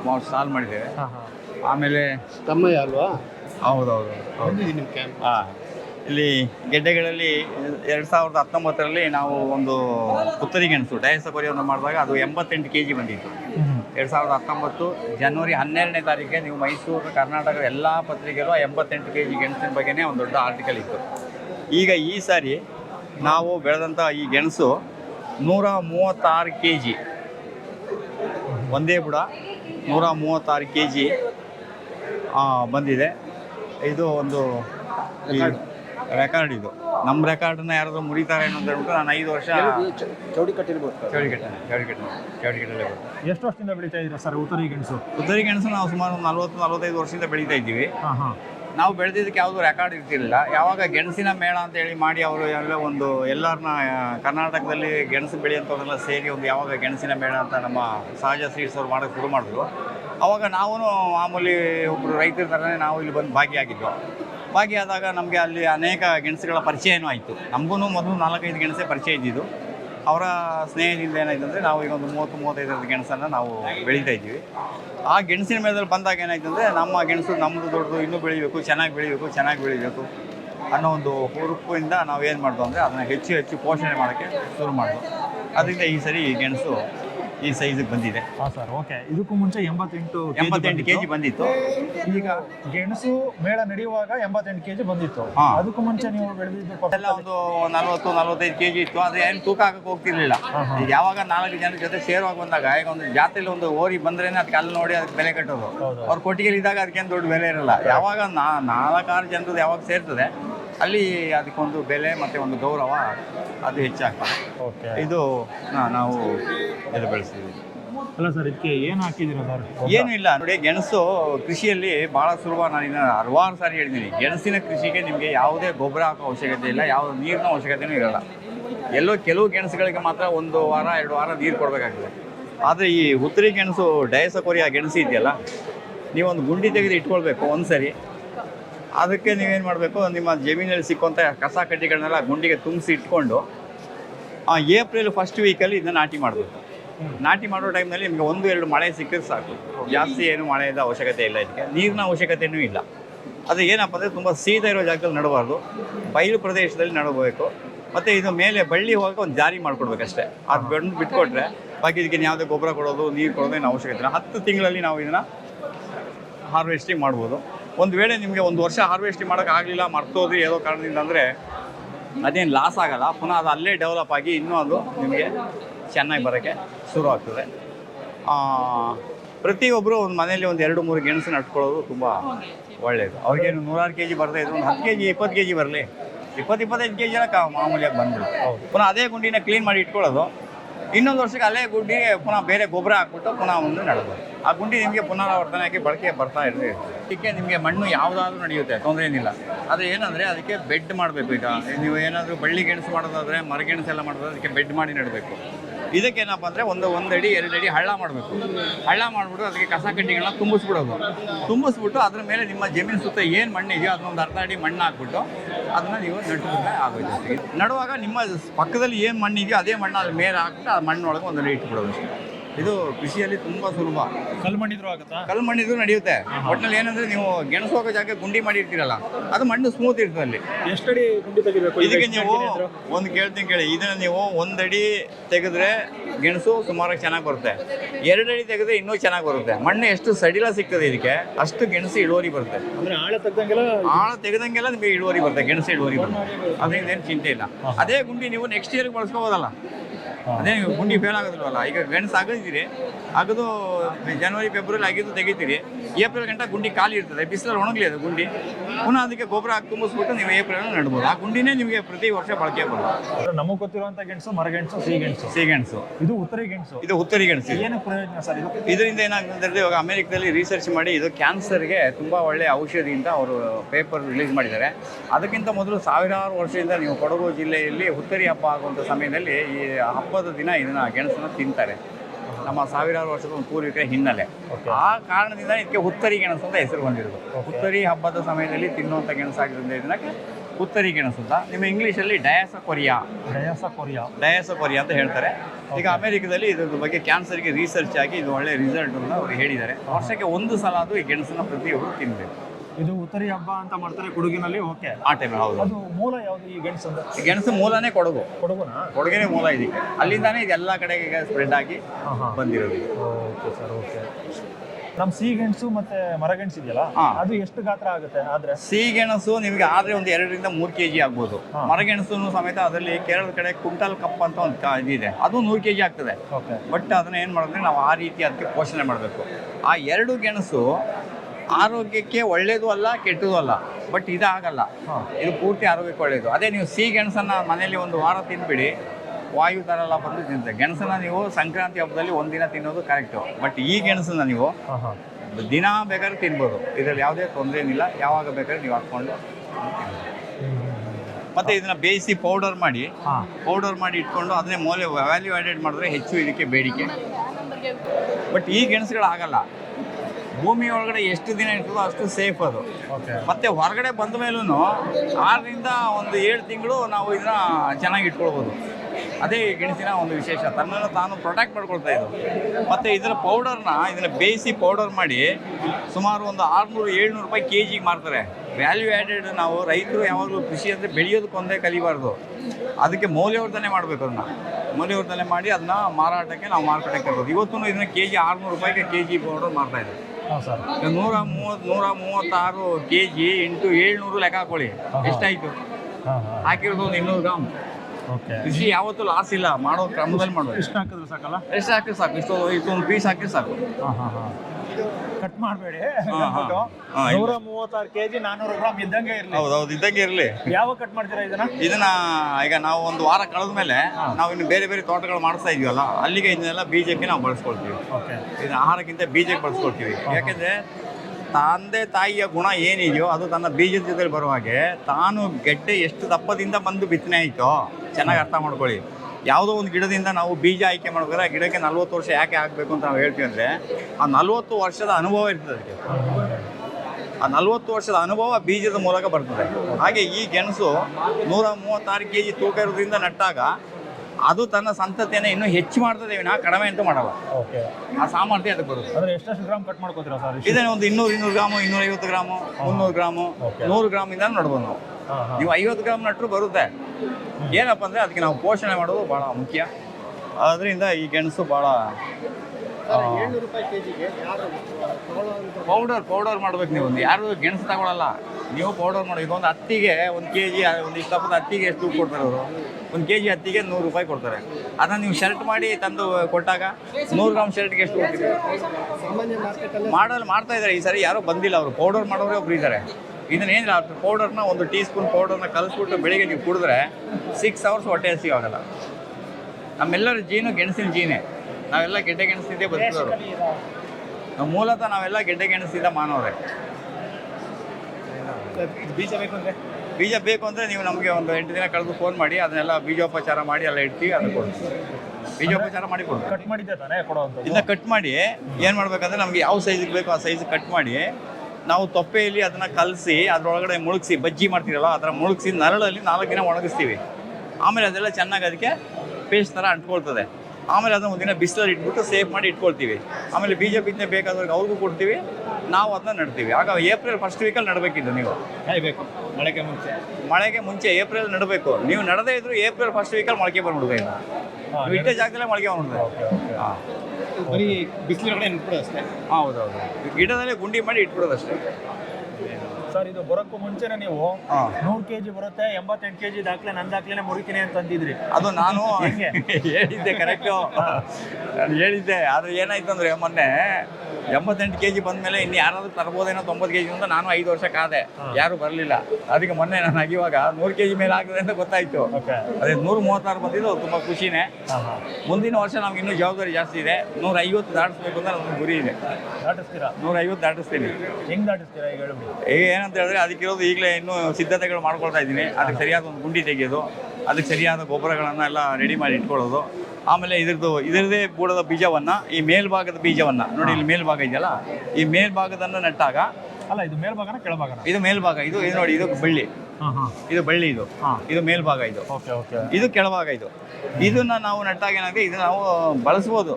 ಸ್ಮಾಲ್ ಸ್ಟಾಲ್ ಮಾಡಿದ್ದೇವೆ. ಹಾ ಹಾ. ಆಮೇಲೆ ತಮ್ಮಯ್ಯ ಅಲ್ವಾ? ಹೌದೌದು ಕ್ಯಾಂಪ್ ಇಲ್ಲಿ ಗೆಡ್ಡೆಗಳಲ್ಲಿ ಎರಡು ಸಾವಿರದ ಹತ್ತೊಂಬತ್ತರಲ್ಲಿ ನಾವು ಒಂದು ಪುತ್ತರಿ ಗೆಣಸು ಡಯಸಪರಿಯನ್ನು ಮಾಡಿದಾಗ ಅದು ಎಂಬತ್ತೆಂಟು ಕೆ ಜಿ ಬಂದಿತ್ತು. ಎರಡ್ ಎರಡು ಸಾವಿರದ ಹತ್ತೊಂಬತ್ತು ಜನವರಿ ಹನ್ನೆರಡನೇ ತಾರೀಕಿಗೆ ನೀವು ಮೈಸೂರು ಕರ್ನಾಟಕದ ಎಲ್ಲ ಪತ್ರಿಕೆಗಳು ಎಂಬತ್ತೆಂಟು ಕೆ ಜಿ ಗೆಣಸಿನ ಬಗ್ಗೆನೇ ಒಂದು ದೊಡ್ಡ ಆರ್ಟಿಕಲ್ ಇತ್ತು. ಈಗ ಈ ಸಾರಿ ನಾವು ಬೆಳೆದಂಥ ಈ ಗೆಣಸು ನೂರ ಮೂವತ್ತಾರು ಕೆ ಜಿ ಒಂದೇ ಬುಡ ನೂರ ಮೂವತ್ತಾರು ಕೆ ಜಿ ಬಂದಿದೆ. ಇದು ಒಂದು ರೆಕಾರ್ಡ್ ಇದು. ನಮ್ಮ ರೆಕಾರ್ಡನ್ನ ಯಾರಾದರೂ ಮುರಿತಾರೆ ಅಂತ ಹೇಳ್ಬಿಟ್ಟು ನಾನು ಐದು ವರ್ಷ ಚೌಡಿ ಕಟ್ಟಿರ್ಬೋದು ಚೌಡಿಕಟ್ಟೆ ಚೌಡಿಕಟ್ಟೆ ಚೌಡಿ ಬರುತ್ತೆ. ಎಷ್ಟು ವರ್ಷದಿಂದ ಬೆಳೀತಾ ಇದ್ದೀರಾ ಸರ್ ಉತ್ತರಿ ಗೆಣಸು? ಉತ್ತರಿ ಗೆಣಸು ನಾವು ಸುಮಾರು ಒಂದು ನಲ್ವತ್ತು ನಲ್ವತ್ತೈದು ವರ್ಷದಿಂದ ಬೆಳೀತಾ ಇದ್ದೀವಿ. ಹಾ ಹಾ. ನಾವು ಬೆಳೆದಿದ್ದಕ್ಕೆ ಯಾವುದು ರೆಕಾರ್ಡ್ ಇರ್ತಿರಲಿಲ್ಲ ಯಾವಾಗ ಗೆಣಸಿನ ಮೇಳ ಅಂತ ಹೇಳಿ ಮಾಡಿ ಅವರು ಎಲ್ಲ ಒಂದು ಎಲ್ಲರನ್ನ ಕರ್ನಾಟಕದಲ್ಲಿ ಗೆಣಸು ಬೆಳೆಯುವಂಥವ್ರೆಲ್ಲ ಸೇರಿ ಒಂದು ಯಾವಾಗ ಗೆಣಸಿನ ಮೇಳ ಅಂತ ನಮ್ಮ ಸಹಜ ಸೀಡ್ಸ್ ಅವ್ರು ಮಾಡೋಕ್ಕೆ ಶುರು ಮಾಡಿದ್ರು. ಅವಾಗ ನಾವೂ ಮಾಮೂಲಿ ಒಬ್ಬರು ರೈತರ ಥರನೇ ನಾವು ಇಲ್ಲಿ ಬಂದು ಭಾಗಿಯಾಗಿದ್ವು. ಭಾಗಿಯಾದಾಗ ನಮಗೆ ಅಲ್ಲಿ ಅನೇಕ ಗೆಣಸುಗಳ ಪರಿಚಯನೂ ಆಯಿತು. ನಮಗೂ ಮೊದಲು ನಾಲ್ಕೈದು ಗೆಣಸೆ ಪರಿಚಯ ಇದ್ದಿದ್ದು. ಅವರ ಸ್ನೇಹದಿಂದ ಏನಾಯ್ತು ಅಂದರೆ ನಾವು ಈಗ ಒಂದು ಮೂವತ್ತು ಮೂವತ್ತೈದು ಗೆಣಸನ್ನು ನಾವು ಬೆಳೀತಾ ಇದ್ದೀವಿ. ಆ ಗೆಣಸಿನ ಮೇಲೆ ಬಂದಾಗ ಏನಾಯ್ತು ಅಂದರೆ ನಮ್ಮ ಗೆಣಸು ನಮ್ಮದು ದೊಡ್ಡದು, ಇನ್ನೂ ಬೆಳಿಬೇಕು, ಚೆನ್ನಾಗಿ ಬೆಳಿಬೇಕು ಚೆನ್ನಾಗಿ ಬೆಳಿಬೇಕು ಅನ್ನೋ ಒಂದು ಹುರುಪಿಂದ ನಾವು ಏನು ಮಾಡ್ದು ಅಂದರೆ ಅದನ್ನು ಹೆಚ್ಚು ಹೆಚ್ಚು ಪೋಷಣೆ ಮಾಡೋಕ್ಕೆ ಶುರು ಮಾಡಿದ್ವಿ. ಅದರಿಂದ ಈ ಸರಿ ಗೆಣಸು ಈ ಸೈಜಿಗೆ ಬಂದಿದೆ. ಹಾ ಸರ್ ಓಕೆ. ಇದಕ್ಕೂ ಮುಂಚೆ ಎಂಬತ್ತೆಂಟು ಎಂಬತ್ತೆಂಟು ಕೆ ಜಿ ಬಂದಿತ್ತು. ಬಂದಿತ್ತು. ಈಗ ಗೆಣಸು ಮೇಳ ನಡೆಯುವಾಗ ಎಂಬತ್ತೆಂಟು ಕೆಜಿ ಬಂದಿತ್ತು. ಹಾ. ಅದಕ್ಕೂ ಮುಂಚೆ ನೀವು ಬೆಳೆದಿದ್ದು ಎಲ್ಲ ಒಂದು ನಲ್ವತ್ತು ನಲ್ವತ್ತೈದು ಕೆ ಜಿ ಇತ್ತು. ಆದರೆ ಏನು ತೂಕ ಹಾಕಕ್ಕೆ ಹೋಗ್ತಿರ್ಲಿಲ್ಲ. ಈಗ ಯಾವಾಗ ನಾಲ್ಕು ಜನ ಜೊತೆ ಸೇರುವಾಗ ಬಂದಾಗ ಈಗ ಒಂದು ಜಾತ್ರೆಯಲ್ಲಿ ಒಂದು ಓರಿ ಬಂದ್ರೇನೆ ಅದಕ್ಕೆ ಅಲ್ಲಿ ನೋಡಿ ಅದಕ್ಕೆ ಬೆಲೆ ಕಟ್ಟೋದು. ಅವ್ರು ಕೊಟ್ಟಿಗೆಲಿ ಇದ್ದಾಗ ಅದಕ್ಕೇನು ದೊಡ್ಡ ಬೆಲೆ ಇರಲ್ಲ. ಯಾವಾಗ ನಾ ನಾಲ್ಕಾರು ಜನರದ್ದು ಯಾವಾಗ ಸೇರ್ತದೆ ಅಲ್ಲಿ ಅದಕ್ಕೊಂದು ಬೆಲೆ ಮತ್ತು ಒಂದು ಗೌರವ ಅದು ಹೆಚ್ಚಾಗ್ತದೆ. ಓಕೆ. ಇದು ನಾವು ಇದು ಬೆಳೆಸ್ತೀವಿ. ಅಲ್ಲ ಸರ್ ಇದಕ್ಕೆ ಏನು ಹಾಕಿದ್ದೀರಾ ಸರ್? ಏನೂ ಇಲ್ಲ. ನೋಡಿ ಗೆಣಸು ಕೃಷಿಯಲ್ಲಿ ಭಾಳ ಸುಲಭ. ನಾನು ಇನ್ನು ಹಲವಾರು ಸಾರಿ ಹೇಳಿದ್ದೀನಿ. ಗೆಣಸಿನ ಕೃಷಿಗೆ ನಿಮಗೆ ಯಾವುದೇ ಗೊಬ್ಬರ ಹಾಕೋ ಅವಶ್ಯಕತೆ ಇಲ್ಲ. ಯಾವ ನೀರಿನ ಅವಶ್ಯಕತೆಯೂ ಇರಲ್ಲ. ಎಲ್ಲೋ ಕೆಲವು ಗೆಣಸುಗಳಿಗೆ ಮಾತ್ರ ಒಂದು ವಾರ ಎರಡು ವಾರ ನೀರು ಕೊಡಬೇಕಾಗ್ತದೆ. ಆದರೆ ಈ ಉತ್ತರಿ ಗೆಣಸು ಡಯಸಕೋರಿಯ ಗೆಣಸು ಇದೆಯಲ್ಲ ನೀವೊಂದು ಗುಂಡಿ ತೆಗೆದು ಇಟ್ಕೊಳ್ಬೇಕು ಒಂದು ಸರಿ ಅದಕ್ಕೆ ನೀವೇನು ಮಾಡಬೇಕು? ನಿಮ್ಮ ಜಮೀನಲ್ಲಿ ಸಿಕ್ಕುವಂಥ ಕಸ ಕಡ್ಡಿಗಳನ್ನೆಲ್ಲ ಗುಂಡಿಗೆ ತುಂಬಿಸಿ ಇಟ್ಕೊಂಡು ಆ ಏಪ್ರಿಲ್ ಫಸ್ಟ್ ವೀಕಲ್ಲಿ ಇದನ್ನು ನಾಟಿ ಮಾಡಬೇಕು. ನಾಟಿ ಮಾಡೋ ಟೈಮ್ನಲ್ಲಿ ನಿಮಗೆ ಒಂದು, ಎರಡು ಮಳೆ ಸಿಕ್ಕಿದ್ರೆ ಸಾಕು. ಜಾಸ್ತಿ ಏನು ಮಳೆಯಿಂದ ಅವಶ್ಯಕತೆ ಇಲ್ಲ ಇದಕ್ಕೆ. ನೀರಿನ ಅವಶ್ಯಕತೆಯೂ ಇಲ್ಲ. ಅದು ಏನಪ್ಪ ಅಂದರೆ ತುಂಬ ಸೀದಾ ಇರೋ ಜಾಗದಲ್ಲಿ ನಡಬಾರ್ದು. ಬಯಲು ಪ್ರದೇಶದಲ್ಲಿ ನಡಬೇಕು. ಮತ್ತು ಇದು ಮೇಲೆ ಬಳ್ಳಿ ಹೋಗಕ್ಕೆ ಒಂದು ಜಾರಿ ಮಾಡ್ಕೊಡ್ಬೇಕಷ್ಟೇ. ಅದು ಬೆಂಡು ಬಿಟ್ಕೊಟ್ರೆ ಬಾಕಿ ಇದಕ್ಕೆ ಯಾವುದೇ ಗೊಬ್ಬರ ಕೊಡೋದು, ನೀರು ಕೊಡೋದು ಏನು ಅವಶ್ಯಕತೆ ಇಲ್ಲ. ಹತ್ತು ತಿಂಗಳಲ್ಲಿ ನಾವು ಇದನ್ನು ಹಾರ್ವೆಸ್ಟಿಂಗ್ ಮಾಡ್ಬೋದು. ಒಂದು ವೇಳೆ ನಿಮಗೆ ಒಂದು ವರ್ಷ ಹಾರ್ವೆಸ್ಟಿಂಗ್ ಮಾಡೋಕ್ಕಾಗಲಿಲ್ಲ ಮರ್ತೋದ್ರಿ ಏನೋ ಕಾರಣದಿಂದ ಅಂದರೆ ಅದೇನು ಲಾಸ್ ಆಗಲ್ಲ. ಪುನಃ ಅದು ಅಲ್ಲೇ ಡೆವಲಪ್ ಆಗಿ ಇನ್ನೂ ಅದು ನಿಮಗೆ ಚೆನ್ನಾಗಿ ಬರೋಕ್ಕೆ ಶುರು ಆಗ್ತದೆ. ಪ್ರತಿಯೊಬ್ಬರು ಒಂದು ಮನೆಯಲ್ಲಿ ಒಂದು ಎರಡು ಮೂರು ಗೆಣಸು ನಟ್ಕೊಳ್ಳೋದು ತುಂಬ ಒಳ್ಳೆಯದು ಅವ್ರಿಗೇನು ನೂರಾರು ಕೆ ಜಿ ಬರ್ತಾ ಇದ್ರು ಒಂದು ಹತ್ತು ಕೆ ಜಿ ಇಪ್ಪತ್ತು ಕೆ ಜಿ ಬರಲಿ. ಇಪ್ಪತ್ತು, ಇಪ್ಪತ್ತೈದು ಕೆ ಜಿ ಎಲ್ಲ ಕ ಮಾಮೂಲಿಯಾಗಿ ಬಂದ್ಬಿಡು. ಪುನಃ ಅದೇ ಗುಂಡಿನ ಕ್ಲೀನ್ ಮಾಡಿ ಇಟ್ಕೊಳ್ಳೋದು. ಇನ್ನೊಂದು ವರ್ಷಕ್ಕೆ ಅಲ್ಲೇ ಗುಂಡಿಗೆ ಪುನಃ ಬೇರೆ ಗೊಬ್ಬರ ಹಾಕ್ಬಿಟ್ಟು ಪುನಃ ಒಂದು ನಡೆಬೋದು ಆ ಗುಂಡಿ ನಿಮಗೆ ಪುನರಾವರ್ತನೆ ಹಾಕಿ ಬಳಕೆ ಬರ್ತಾ ಇರ್ತದೆ ಅದಕ್ಕೆ ನಿಮಗೆ ಮಣ್ಣು ಯಾವುದಾದ್ರೂ ನಡೆಯುತ್ತೆ, ತೊಂದರೆ ಏನಿಲ್ಲ. ಅದು ಏನಂದರೆ ಅದಕ್ಕೆ ಬೆಡ್ ಮಾಡಬೇಕು ಈಗ. ನೀವು ಏನಾದರೂ ಬಳ್ಳಿ ಗೆಣಸು ಮಾಡೋದಾದರೆ ಮರಗೆಣಸೆಲ್ಲ ಮಾಡೋದಾದ್ರೆ ಅದಕ್ಕೆ ಬೆಡ್ ಮಾಡಿ ನೆಡಬೇಕು. ಇದಕ್ಕೇನಪ್ಪ ಅಂದರೆ ಒಂದು ಒಂದು ಅಡಿ, ಎರಡು ಅಡಿ ಹಳ್ಳ ಮಾಡಬೇಕು. ಹಳ್ಳ ಮಾಡಿಬಿಟ್ಟು ಅದಕ್ಕೆ ಕಸ ಕಡ್ಡಿಗಳನ್ನ ತುಂಬಿಸ್ಬಿಡೋದು. ತುಂಬಿಸ್ಬಿಟ್ಟು ಅದ್ರ ಮೇಲೆ ನಿಮ್ಮ ಜಮೀನು ಸುತ್ತ ಏನು ಮಣ್ಣಿದೆಯೋ ಅದನ್ನೊಂದು ಅರ್ಧ ಅಡಿ ಮಣ್ಣು ಹಾಕ್ಬಿಟ್ಟು ಅದನ್ನು ನೀವು ನೆಟ್ಟಿದ್ರೆ ಆಗೋದು ನಡುವಾಗ ನಿಮ್ಮ ಪಕ್ಕದಲ್ಲಿ ಏನು ಮಣ್ಣಿದೆಯೋ ಅದೇ ಮಣ್ಣು ಅದ್ರ ಮೇಲೆ ಹಾಕ್ಬಿಟ್ಟು ಆ ಮಣ್ಣೊಳಗೆ ಒಂದು ಅಡಿ ಇಟ್ಬಿಡೋದು ಇದು ಕೃಷಿಯಲ್ಲಿ ತುಂಬಾ ಸುಲಭ. ಕಲ್ಮಣ್ಣಿದ್ರು ಆಗುತ್ತಾ? ಕಲ್ಲು ಮಣ್ಣಿದ್ರು ನಡೆಯುತ್ತೆ ಒಟ್ಟಿನಲ್ಲಿ ಏನಂದ್ರೆ ನೀವು ಗೆಣಸು ಹೋಗೋ ಜಾಗ ಗುಂಡಿ ಮಾಡಿರ್ತೀರಲ್ಲ ಅದು ಮಣ್ಣು ಸ್ಮೂತ್ ಇರ್ತದೆ ಅಲ್ಲಿ. ಎಷ್ಟಡಿ ಗುಂಡಿ ತೆಗಿಬೇಕು? ಇದಕ್ಕೆ ನೀವು? ಒಂದು ಕೇಳ್ತೀನಿ ಕೇಳಿ ಇದನ್ನ ನೀವು ಒಂದಡಿ ತೆಗೆದ್ರೆ ಗೆಣಸು ಸುಮಾರಾಗಿ ಚೆನ್ನಾಗಿ ಬರುತ್ತೆ. ಎರಡಡಿ ಅಡಿ ತೆಗೆದ್ರೆ ಇನ್ನೂ ಚೆನ್ನಾಗಿ ಬರುತ್ತೆ. ಮಣ್ಣು ಎಷ್ಟು ಸಡಿಲ ಸಿಗ್ತದೆ ಇದಕ್ಕೆ ಅಷ್ಟು ಗೆಣಸು ಇಳುವರಿ ಬರುತ್ತೆ. ಅಂದ್ರೆ ಆಳ ತೆಗ್ದಂಗೆಲ್ಲ ಆಳ ತೆಗೆದಂಗೆಲ್ಲ ನಿಮಗೆ ಇಳುವರಿ ಬರುತ್ತೆ ಗೆಣಸು ಇಳುವರಿ ಬರುತ್ತೆ. ಅದರಿಂದ ಏನು ಚಿಂತೆ ಇಲ್ಲ. ಅದೇ ಗುಂಡಿ ನೀವು ನೆಕ್ಸ್ಟ್ ಇಯರ್ಗೆ ಬಳಸ್ಕೋಬೋದಲ್ಲ. ಅದೇ ಗುಂಡಿ ಫೇಲ್ ಆಗೋದಿಲ್ವಲ್ಲ? ಈಗ ಗೆಣಸು ಆಗದಿದ್ದೀರಿ. ಅಗದು ಜನವರಿ ಫೆಬ್ರವರಿ ಆಗಿದ್ದು ತೆಗಿತೀರಿ. ಏಪ್ರಿಲ್ ಗಂಟ ಗುಂಡಿ ಖಾಲಿ ಇರ್ತದೆ ಬಿಸಿಲಲ್ಲಿ ಒಣಗಲಿ ಅದು ಗುಂಡಿ. ಪುನಃ ಅದಕ್ಕೆ ಗೊಬ್ಬರ ಹಾಕಿ ತುಂಬಿಸ್ಬಿಟ್ಟು ನೀವು ಏಪ್ರಿಲ್ ನೆಡ್ಬೋದು. ಆ ಗುಂಡಿನೇ ನಿಮಗೆ ಪ್ರತಿ ವರ್ಷ ಬಳಕೆ ಬರುತ್ತೆ. ನಮಗೆ ಗೊತ್ತಿರುವಂತ ಗೆಣಸು ಮರಗೆಣಸು ಸಿಹಿ ಗೆಣಸು. ಸಿಹಿಗೆಣಸು ಇದು ಉತ್ತರಿ ಗೆಣಸು. ಇದು ಉತ್ತರಿ ಗೆಣಸು. ಏನು ಪ್ರಯೋಜನ ಸರ್ ಇದು? ಇದರಿಂದ ಏನಾಗ್ತದೆ ಇವಾಗ ಅಮೆರಿಕದಲ್ಲಿ ರಿಸರ್ಚ್ ಮಾಡಿ ಇದು ಕ್ಯಾನ್ಸರ್ಗೆ ತುಂಬಾ ಒಳ್ಳೆ ಔಷಧಿ ಅಂತ ಅವರು ಪೇಪರ್ ರಿಲೀಸ್ ಮಾಡಿದ್ದಾರೆ. ಅದಕ್ಕಿಂತ ಮೊದಲು ಸಾವಿರಾರು ವರ್ಷದಿಂದ ನೀವು ಕೊಡಗು ಜಿಲ್ಲೆಯಲ್ಲಿ ಹುತ್ತರಿ ಹಬ್ಬ ಆಗುವಂಥ ಸಮಯದಲ್ಲಿ ಈ ಹಬ್ಬದ ದಿನ ಇದನ್ನ ಗೆಣಸನ್ನು ತಿಂತಾರೆ. ನಮ್ಮ ಸಾವಿರಾರು ವರ್ಷದ ಒಂದು ಪೂರ್ವಿಕರ ಹಿನ್ನೆಲೆ. ಆ ಕಾರಣದಿಂದ ಇದಕ್ಕೆ ಹುತ್ತರಿ ಗೆಣಸು ಅಂತ ಹೆಸರು ಬಂದಿರೋದು. ಹುತ್ತರಿ ಹಬ್ಬದ ಸಮಯದಲ್ಲಿ ತಿನ್ನುವಂಥ ಗೆಣಸಾಗಿರೋದ್ರಿಂದ ಇದಕ್ಕೆ ಹುತ್ತರಿ ಗೆಣಸು ಅಂತ. ನಿಮ್ಮ ಇಂಗ್ಲೀಷಲ್ಲಿ dioscorea dioscorea dioscorea ಅಂತ ಹೇಳ್ತಾರೆ. ಈಗ ಅಮೆರಿಕದಲ್ಲಿ ಇದ್ರ ಬಗ್ಗೆ ಕ್ಯಾನ್ಸರ್ಗೆ ರಿಸರ್ಚ್ ಆಗಿ ಇದು ಒಳ್ಳೆ ರಿಸಲ್ಟ್ ಅಂತ ಅವ್ರು ಹೇಳಿದ್ದಾರೆ. ವರ್ಷಕ್ಕೆ ಒಂದು ಸಲ ಅದು ಈ ಗೆಣಸನ್ನು ಪ್ರತಿಯೊಬ್ಬರು ತಿನ್ನಬೇಕು ಇದು ಉತ್ತರಿ ಹಬ್ಬ ಅಂತ ಮಾಡ್ತಾರೆ ಕೊಡಗಿನಲ್ಲಿ ಓಕೆ. ಆ ಟೈಮ್ ಹೌದು. ಅದು ಮೂಲ ಯಾವುದು ಈ ಗೆಣಸು ಅಂದ್ರೆ? ಗೆಣಸು ಮೂಲನೇ ಕೊಡಗು. ಕೊಡಗುನಾ? ಕೊಡಗಿನೇ ಮೂಲ ಇದಕ್ಕೆ. ಅಲ್ಲಿಂದಾನೇ ಇದೆಲ್ಲ ಕಡೆಗೆ ಸ್ಪ್ರೆಡ್ ಆಗಿ ಬಂದಿರೋದು. Okay sir okay. ನಮ್ಮ ಸಿಹಿ ಗೆಣಸು ಮತ್ತೆ ಮರಗೆಣಸು ಇದೆಯಲ್ಲ. ಅದು ಎಷ್ಟು ಗಾತ್ರ ಆಗುತ್ತೆ ಆದ್ರೆ? ಸಿಹಿ ಗೆಣಸು ನಿಮಗೆ ಆದ್ರೆ ಒಂದು ಎರಡರಿಂದ ಮೂರು ಕೆ ಜಿ ಆಗ್ಬೋದು. ಮರಗೆಣಸು ಸಮೇತ ಅದರಲ್ಲಿ ಕೇರಳದ ಕಡೆ ಕುಂಟಲ್ ಕಪ್ ಅಂತ ಒಂದು ಇದಿದೆ ಅದು ನೂರು ಕೆ ಜಿ ಆಗ್ತದೆ. ಓಕೆ. ಬಟ್ ಅದನ್ನ ಏನ್ ಮಾಡಿದ್ರೆ ನಾವು ಆ ರೀತಿ ಅದಕ್ಕೆ ಪೋಷಣೆ ಮಾಡಬೇಕು. ಆ ಎರಡು ಗೆಣಸು ಆರೋಗ್ಯಕ್ಕೆ ಒಳ್ಳೇದು ಅಲ್ಲ ಕೆಟ್ಟದು ಅಲ್ಲ. ಬಟ್ ಇದಾಗಲ್ಲ. ಆಗಲ್ಲ ಇದು ಪೂರ್ತಿ ಆರೋಗ್ಯಕ್ಕೆ ಒಳ್ಳೆಯದು ಅದೇ ನೀವು ಸಿಹಿ ಗೆಣಸನ್ನ ಮನೆಯಲ್ಲಿ ಒಂದು ವಾರ ತಿನ್ಬಿಡಿ. ವಾಯು ಥರ ಎಲ್ಲ ಬಂದು ತಿಂತೆ ಗೆಣಸನ್ನ ನೀವು ಸಂಕ್ರಾಂತಿ ಹಬ್ಬದಲ್ಲಿ ಒಂದಿನ ತಿನ್ನೋದು ಕರೆಕ್ಟು ಬಟ್ ಈ ಗೆಣಸನ್ನ ನೀವು ದಿನ ಬೇಕಾದ್ರೆ ತಿನ್ಬೋದು. ಇದರಲ್ಲಿ ಯಾವುದೇ ತೊಂದರೆ ಏನಿಲ್ಲ. ಯಾವಾಗ ಬೇಕಾದ್ರೆ ನೀವು ಹಾಕ್ಕೊಂಡು ಮತ್ತೆ ಇದನ್ನ ಬೇಯಿಸಿ ಪೌಡರ್ ಮಾಡಿ ಪೌಡರ್ ಮಾಡಿ ಇಟ್ಕೊಂಡು ಅದನ್ನೇ ಮೌಲ್ಯ ವ್ಯಾಲ್ಯೂ ಆ್ಯಡೆಡ್ ಮಾಡಿದ್ರೆ ಹೆಚ್ಚು ಇದಕ್ಕೆ ಬೇಡಿಕೆ. ಬಟ್ ಈ ಗೆಣಸುಗಳು ಆಗಲ್ಲ ಭೂಮಿ ಒಳಗಡೆ ಎಷ್ಟು ದಿನ ಇರ್ತದೋ ಅಷ್ಟು ಸೇಫ್ ಅದು. ಮತ್ತೆ ಹೊರಗಡೆ ಬಂದ ಮೇಲೂ ಆರರಿಂದ ಒಂದು ಏಳು ತಿಂಗಳು ನಾವು ಇದನ್ನ ಚೆನ್ನಾಗಿ ಇಟ್ಕೊಳ್ಬೋದು. ಅದೇ ಗೆಣಸಿನ ಒಂದು ವಿಶೇಷ. ತನ್ನನ್ನು ತಾನು ಪ್ರೊಟೆಕ್ಟ್ ಮಾಡ್ಕೊಳ್ತಾ ಇದ್ದು ಮತ್ತೆ ಇದರ ಪೌಡರ್ನ ಇದನ್ನ ಬೇಯಿಸಿ ಪೌಡರ್ ಮಾಡಿ ಸುಮಾರು ಒಂದು ಆರುನೂರು ಏಳ್ನೂರು ರೂಪಾಯಿ ಕೆ ಜಿಗೆ ಮಾರ್ತಾರೆ. ವ್ಯಾಲ್ಯೂ ಆ್ಯಡೆಡ್ ನಾವು ರೈತರು ಯಾವಾಗಲೂ ಕೃಷಿ ಅಂದರೆ ಬೆಳೆಯೋದಕ್ಕೊಂದೇ ಕಲಿಬಾರ್ದು. ಅದಕ್ಕೆ ಮೌಲ್ಯವರ್ಧನೆ ಮಾಡಬೇಕು ಅದನ್ನ. ಮೌಲ್ಯವರ್ಧನೆ ಮಾಡಿ ಅದನ್ನ ಮಾರಾಟಕ್ಕೆ ನಾವು ಮಾರ್ಕೆಟಕ್ಕೆ ತರ್ಬೋದು ಇವತ್ತು ಇದನ್ನ ಕೆ ಜಿ ಆರುನೂರು ರೂಪಾಯಿಗೆ ಕೆ ಜಿ ಪೌಡರ್ ಮಾರ್ತಾ ಸರ್. ನೂರ ಮೂವತ್ತು ನೂರ ಮೂವತ್ತಾರು ಕೆ ಜಿ ಇಂಟು ಏಳ್ನೂರು ಲೆಕ್ಕ ಹಾಕೊಳ್ಳಿ. ಎಷ್ಟಾಯ್ತು? ಹಾಕಿರೋದು ಒಂದು ಇನ್ನೂರು ಗ್ರಾಮ್. ಓಕೆ. ಕೃಷಿ ಯಾವತ್ತೂ ಲಾಸ್ ಇಲ್ಲ ಮಾಡೋ ಕ್ರಮದಲ್ಲಿ ಮಾಡೋದು. ಎಷ್ಟು ಹಾಕಿದ್ರೆ ಸಾಕಲ್ಲ? ಎಷ್ಟು ಹಾಕಿದ್ರೆ ಸಾಕು? ಇಷ್ಟು ಇಷ್ಟೊಂದು ಪೀಸ್ ಹಾಕಿದ್ರೆ ಸಾಕು. ಹಾಂ ಹಾಂ ಹಾಂ. ಕಟ್ ಮಾಡಬೇಡಿ. ನೂರ ಮೂವತ್ತಾರು ಕೆ ಜಿ ನಾನ್ನೂರು ಗ್ರಾಮ್ ಇದ್ದಂಗೆ ಇರಲಿ. ಹೌದು ಹೌದು ಇದ್ದಂಗೆ ಇರಲಿ. ಯಾವಾಗ ಕಟ್ ಮಾಡ್ತೀರಾ ಇದನ್ನ? ಇದನ್ನ ಈಗ ನಾವು ಒಂದು ವಾರ ಕಳೆದ ಮೇಲೆ ನಾವು ಇನ್ನು ಬೇರೆ ಬೇರೆ ತೋಟಗಳು ಮಾಡಿಸ್ತಾ ಇದೀವಲ್ಲ ಅಲ್ಲಿಗೆ ಇದನ್ನೆಲ್ಲ ಬೀಜಕ್ಕೆ ನಾವು ಬಳಸ್ಕೊಳ್ತೀವಿ. ಓಕೆ. ಇದನ್ನ ಆಹಾರಕ್ಕಿಂತ ಬೀಜಕ್ಕೆ ಬಳಸ್ಕೊಳ್ತೀವಿ. ಯಾಕೆಂದ್ರೆ ತಂದೆ ತಾಯಿಯ ಗುಣ ಏನಿದೆಯೋ ಅದು ತನ್ನ ಬೀಜದ ಜೊತೆ ಬರುವ ಹಾಗೆ ತಾನು ಗೆಡ್ಡೆ ಎಷ್ಟು ದಪ್ಪದಿಂದ ಬಂದು ಬಿತ್ತನೆ ಆಯಿತೋ ಚೆನ್ನಾಗಿ ಅರ್ಥ ಮಾಡ್ಕೊಳ್ಳಿ. ಯಾವುದೋ ಒಂದು ಗಿಡದಿಂದ ನಾವು ಬೀಜ ಆಯ್ಕೆ ಮಾಡಬೇಕಾದ್ರೆ ಆ ಗಿಡಕ್ಕೆ ನಲ್ವತ್ತು ವರ್ಷ ಯಾಕೆ ಆಗಬೇಕು ಅಂತ ನಾವು ಹೇಳ್ತೀವಿ ಅಂದರೆ ಆ ನಲ್ವತ್ತು ವರ್ಷದ ಅನುಭವ ಇರ್ತದೆ ಅದಕ್ಕೆ. ಆ ನಲ್ವತ್ತು ವರ್ಷದ ಅನುಭವ ಬೀಜದ ಮೂಲಕ ಬರ್ತದೆ. ಹಾಗೆ ಈ ಗೆಣಸು ನೂರ ಮೂವತ್ತಾರು ಕೆ ಜಿ ತೂಕ ಇರೋದ್ರಿಂದ ನಟ್ಟಾಗ ಅದು ತನ್ನ ಸಂತತಿಯನ್ನು ಇನ್ನೂ ಹೆಚ್ಚು ಮಾಡ್ತದೆ ವಿನಃ ಕಡಿಮೆ ಅಂತೂ ಮಾಡಲ್ಲ. ಓಕೆ. ಆ ಸಾಮರ್ಥ್ಯ ಅದಕ್ಕೆ ಬರುತ್ತೆ. ಅಂದ್ರೆ ಎಷ್ಟೆಷ್ಟು ಗ್ರಾಮ್ ಕಟ್ ಮಾಡ್ಕೋತೀರಾ ಸರ್? ಇದೇ ಒಂದು ಇನ್ನೂರು ಇನ್ನೂರು ಗ್ರಾಮು ಇನ್ನೂರೈವತ್ತು ಗ್ರಾಮು ಮುನ್ನೂರು ಗ್ರಾಮು. ನೂರು ಗ್ರಾಮಿಂದ ನೋಡ್ಬೋದು ನಾವು. ನೀವು ಐವತ್ತು ಗ್ರಾಮ್ ನಟ್ಟರು ಬರುತ್ತೆ. ಏನಪ್ಪ ಅಂದರೆ ಅದಕ್ಕೆ ನಾವು ಪೋಷಣೆ ಮಾಡೋದು ಭಾಳ ಮುಖ್ಯ. ಅದರಿಂದ ಈ ಗೆಣಸು ಭಾಳ ಪೌಡರ್ ಪೌಡರ್ ಮಾಡ್ಬೇಕು ನೀವು. ಯಾರು ಗೆಣಸು ತಗೊಳಲ್ಲ. ನೀವು ಪೌಡರ್ ಮಾಡಿ ಇದೊಂದು ಒಂದು ಹತ್ತಿಗೆ ಒಂದು ಕೆ ಜಿ ಒಂದು ಇಷ್ಟಪ್ಪದ ಹತ್ತಿಗೆ ಎಷ್ಟು ದುಡ್ಡು ಕೊಡ್ತಾರೆ ಅವರು? ಒಂದು ಕೆ ಜಿ ಹತ್ತಿಗೆ ನೂರು ರೂಪಾಯಿ ಕೊಡ್ತಾರೆ. ಅದನ್ನು ನೀವು ಶರ್ಟ್ ಮಾಡಿ ತಂದು ಕೊಟ್ಟಾಗ ನೂರು ಗ್ರಾಮ್ ಶರ್ಟ್ಗೆ ಎಷ್ಟು ಕೊಡ್ತೀರಿ? ಮಾಡಲ್ ಮಾಡ್ತಾ ಇದ್ದಾರೆ ಈ ಸರಿ ಯಾರೋ ಬಂದಿಲ್ಲ. ಅವರು ಪೌಡರ್ ಮಾಡೋರೇ ಒಬ್ರು ಇದ್ದಾರೆ ಇದನ್ನ ಏನಿಲ್ಲ ಪೌಡರ್ನ ಒಂದು ಟೀ ಸ್ಪೂನ್ ಪೌಡರ್ನ ಕಲಿಸ್ಬಿಟ್ಟು ಬೆಳಿಗ್ಗೆ ನೀವು ಕುಡಿದ್ರೆ ಸಿಕ್ಸ್ ಅವರ್ಸ್ ಹೊಟ್ಟೆ ಹಸಿವಾಗಲ್ಲ ನಮ್ಮೆಲ್ಲರ ಜೀನು ಗೆಣಸಿನ ಜೀನೆ. ನಾವೆಲ್ಲ ಗೆಡ್ಡೆ ಗೆಣಸಿದ್ದೇ ಬದುಕಿದವರು. ನಾವು ಮೂಲತಃ ನಾವೆಲ್ಲ ಗೆಡ್ಡೆ ಗೆಣಸಿದ ಮಾನವರೇ. ಬೀಜ ಬೇಕು ಅಂದರೆ? ಬೀಜ ಬೇಕು ಅಂದರೆ ನೀವು ನಮಗೆ ಒಂದು ಎಂಟು ದಿನ ಕಳೆದು ಫೋನ್ ಮಾಡಿ ಅದನ್ನೆಲ್ಲ ಬೀಜೋಪಚಾರ ಮಾಡಿ ಎಲ್ಲ ಇಡ್ತೀವಿ ಅದನ್ನು ಕೊಡ್ತೀವಿ ಬೀಜೋಪಚಾರ ಮಾಡಿ ಕೊಡ್ತೀವಿ ಕಟ್ ಮಾಡಿದ್ದೆ ತಾನೇ ಕೊಡೋದು ಇದನ್ನ ಕಟ್ ಮಾಡಿ. ಏನು ಮಾಡಬೇಕಂದ್ರೆ ನಮಗೆ ಯಾವ ಸೈಜಿಗೆ ಬೇಕೋ ಆ ಸೈಜ್ ಕಟ್ ಮಾಡಿ ನಾವು ತೊಪ್ಪೆಯಲ್ಲಿ ಅದನ್ನ ಕಲಸಿ ಅದರೊಳಗಡೆ ಮುಳುಗಿಸಿ ಬಜ್ಜಿ ಮಾಡ್ತೀರಲ್ಲ ಅದರ ಮುಳುಗಿಸಿ ನರಳಲ್ಲಿ ನಾಲ್ಕು ದಿನ ಒಣಗಿಸ್ತೀವಿ. ಆಮೇಲೆ ಅದೆಲ್ಲ ಚೆನ್ನಾಗಿ ಅದಕ್ಕೆ ಪೇಸ್ಟ್ ಥರ ಅಂಟ್ಕೊಳ್ತದೆ. ಆಮೇಲೆ ಅದನ್ನು ಒಂದಿನ ಬಿಸಿಲಲ್ಲಿ ಇಟ್ಬಿಟ್ಟು ಸೇಫ್ ಮಾಡಿ ಇಟ್ಕೊಳ್ತೀವಿ. ಆಮೇಲೆ ಬೀಜ ಬಿತ್ತನೆ ಬೇಕಾದವ್ರಿಗೆ ಅವ್ರಿಗೂ ಕೊಡ್ತೀವಿ. ನಾವು ಅದನ್ನ ನಡ್ತೀವಿ. ಆಗ ಏಪ್ರಿಲ್ ಫಸ್ಟ್ ವೀಕಲ್ಲಿ ನಡಬೇಕಿದ್ದು ನೀವು. ಕಾಯ್ಬೇಕು. ಮಳೆಗೆ ಮುಂಚೆ. ಮಳೆಗೆ ಮುಂಚೆ ಏಪ್ರಿಲ್ ನಡಬೇಕು. ನೀವು ನಡೆದೇ ಇದ್ರು ಏಪ್ರಿಲ್ ಫಸ್ಟ್ ವೀಕಲ್ಲಿ ಮೊಳಕೆ ಬಂದ್ಬಿಡ್ಬೇಕು ಇಟ್ಟ ಜಾಗದಲ್ಲೇ ಮೊಳಕೆ ಬಂದ್ಬಿಡ್ಬೇಕು ಹಾಂ. ಬರೀ ಬಿಸಿಲಿನ ಕಡೆ ಅಷ್ಟೇ. ಹೌದೌದು. ಗಿಡದಲ್ಲೇ ಗುಂಡಿ ಮಾಡಿ ಇಟ್ಬಿಡೋದಷ್ಟೇ ಸರ್ ಇದು ಬರೋಕ್ಕೂ ಮುಂಚೆನೆ ನೀವು ನೂರ್ ಕೆಜಿ ಬರುತ್ತೆ ಎಂಬತ್ತೆಂಟು ಕೆಜಿ ದಾಖಲೆ ನನ್ನ ದಾಖಲೆನೆ ಮುರಿತೀನಿ ಅಂತ ಅಂದಿದ್ರಿ. ಅದು ನಾನು ಹೇಳಿದ್ದೆ ಕರೆಕ್ಟು ನಾನು ಹೇಳಿದ್ದೆ ಆದ್ರೆ ಏನಾಯ್ತು ಅಂದ್ರೆ ಮೊನ್ನೆ ಎಂಬತ್ತೆಂಟು ಕೆಜಿ ಜಿ ಬಂದಮೇಲೆ ಇನ್ನು ಯಾರಾದ್ರೂ ತರ್ಬೋದೇನೋ ತೊಂಬತ್ತು ಕೆ ಜಿ ಅಂತ ನಾನು ಐದು ವರ್ಷ ಕಾದೆ. ಯಾರು ಬರಲಿಲ್ಲ. ಅದಕ್ಕೆ ಮೊನ್ನೆ ನಾನು ಆಗಿವಾಗ ನೂರು ಕೆಜಿ ಮೇಲೆ ಆಗ್ತದೆ ಅಂತ ಗೊತ್ತಾಯಿತು. ಅದೇ ನೂರು ಮೂವತ್ತಾರು ಬಂದಿದ್ದು ತುಂಬ ಖುಷಿನೇ. ಮುಂದಿನ ವರ್ಷ ನಮ್ಗೆ ಇನ್ನೂ ಜವಾಬ್ದಾರಿ ಜಾಸ್ತಿ ಇದೆ. ನೂರ ಐವತ್ತು ದಾಟಿಸ್ಬೇಕು ಅಂತ ನನ್ನ ಗುರಿ ಇದೆ. ದಾಟಿಸ್ತೀರಾ? ನೂರ ಐವತ್ತು ದಾಟಿಸ್ತೀನಿ. ಹೆಂಗ್ ದಾಟಿಸ್ತೀರಾ ಈಗ ಏನಂತ ಹೇಳಿದ್ರೆ ಅದಕ್ಕಿರೋದು ಈಗಲೇ ಇನ್ನೂ ಸಿದ್ಧತೆಗಳು ಮಾಡ್ಕೊಳ್ತಾ ಇದ್ದೀನಿ. ಅದಕ್ಕೆ ಸರಿಯಾದ ಒಂದು ಗುಂಡಿ ತೆಗೆಯೋದು ಅದಕ್ಕೆ ಸರಿಯಾದ ಗೊಬ್ಬರಗಳನ್ನು ಎಲ್ಲ ರೆಡಿ ಮಾಡಿ ಇಟ್ಕೊಳ್ಳೋದು. ಆಮೇಲೆ ಇದ್ರದ್ದು ಇದರದೇ ಬೂಡದ ಬೀಜವನ್ನು ಈ ಮೇಲ್ಭಾಗದ ಬೀಜವನ್ನು ನೋಡಿ ಇಲ್ಲಿ ಮೇಲ್ಭಾಗ ಇದೆಯಲ್ಲ? ಈ ಮೇಲ್ಭಾಗದನ್ನು ನೆಟ್ಟಾಗ ಅಲ್ಲ ಇದು ಮೇಲ್ಭಾಗನ ಕೆಳಭಾಗ ಇದು ಮೇಲ್ಭಾಗ ಇದು ಇದು ನೋಡಿ ಇದು ಬಳ್ಳಿ. ಇದು ಬಳ್ಳಿ ಇದು. ಇದು ಮೇಲ್ಭಾಗ ಇದು. Okay okay. ಇದು ಕೆಳಭಾಗ ಇದು. ಇದನ್ನ ನಾವು ನೆಟ್ಟಾಗ ಏನಾಗುತ್ತೆ ಇದು ನಾವು ಬಳಸ್ಬೋದು.